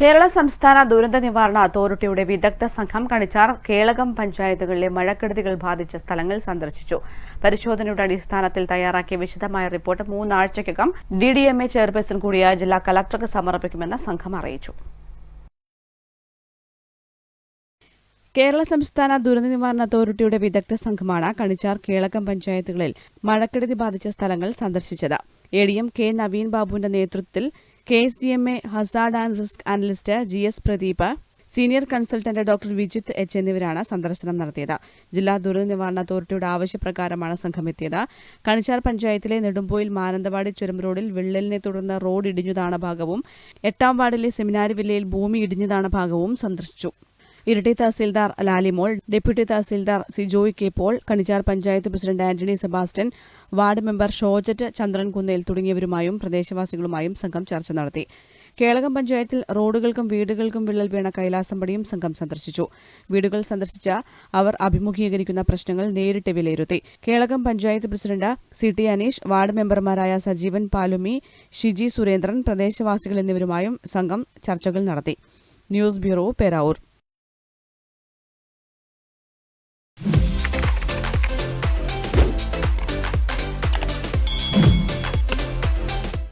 കേരള സംസ്ഥാന ദുരന്ത നിവാരണ അതോറിറ്റിയുടെ വിദഗ്ധ സംഘം കണിച്ചാർ കേളകം പഞ്ചായത്തുകളിലെ മഴക്കെടുതികൾ ബാധിച്ച സ്ഥലങ്ങൾ സന്ദർശിച്ചു. പരിശോധനയുടെ അടിസ്ഥാനത്തിൽ തയ്യാറാക്കിയ വിശദമായ report മൂന്നാഴ്ചയ്ക്കകം D D M A chairperson കൂടിയായ ജില്ലാ കലക്ടർക്ക് സമർപ്പിക്കുമെന്ന് സംഘം അറിയിച്ചു. കേരള സംസ്ഥാന ദുരന്ത നിവാരണ അതോറിറ്റിയുടെ വിദഗ്ധ സംഘമാണ് കണിച്ചാർ കേളകം പഞ്ചായത്തുകളിൽ മഴക്കെടുതി ബാധിച്ച സ്ഥലങ്ങൾ സന്ദർശിച്ചത്. A D M K Naveen ബാബുവിന്റെ നേതൃത്വത്തിൽ K S D M A hazard and risk analyst G S Pradeep senior consultant doctor Vijith H എന്നിവരാണ് സന്ദർശനം നടത്തിയത്. ജില്ലാ ദുരന്ത നിവാരണ അതോറിറ്റിയുടെ ആവശ്യപ്രകാരമാണ് സംഘം എത്തിയത് കണിച്ചാർ പഞ്ചായത്തിലെ നെടുമ്പോയിൽ മാനന്തവാടി ചുരം റോഡിൽ വിള്ളലിനെ തുടർന്ന് റോഡ് ഇടിഞ്ഞതാണ് ഭാഗവും എട്ടാം വാർഡിലെ സെമിനാരി വില്ലയിൽ ഭൂമി ഇടിഞ്ഞതാണ് ഭാഗവും സന്ദർശിച്ചു. Iritty tahsildar Lalimol deputy tahsildar Sijoy K Paul Kanichar panchayat president Antony Sebastian ward member Shojet Chandran Kunnel തുടങ്ങിയവരുമായും പ്രദേശവാസികളുമായും സംഘം ചർച്ച നടത്തി. കേളകം പഞ്ചായത്തിൽ റോഡുകൾക്കും വീടുകൾക്കും വിള്ളൽ വീണ കൈലാസമ്പടിയും സംഘം സന്ദർശിച്ചു. വീടുകൾ സന്ദർശിച്ച അവർ അഭിമുഖീകരിക്കുന്ന പ്രശ്നങ്ങൾ നേരിട്ട് വിലയിരുത്തി. Kelakam panchayat president C T Aneesh ward മെമ്പർമാരായ സജീവൻ പാലുമി ഷിജി സുരേന്ദ്രൻ പ്രദേശവാസികൾ എന്നിവരുമായും സംഘം ചർച്ചകൾ നടത്തി. News bureau Peravoor.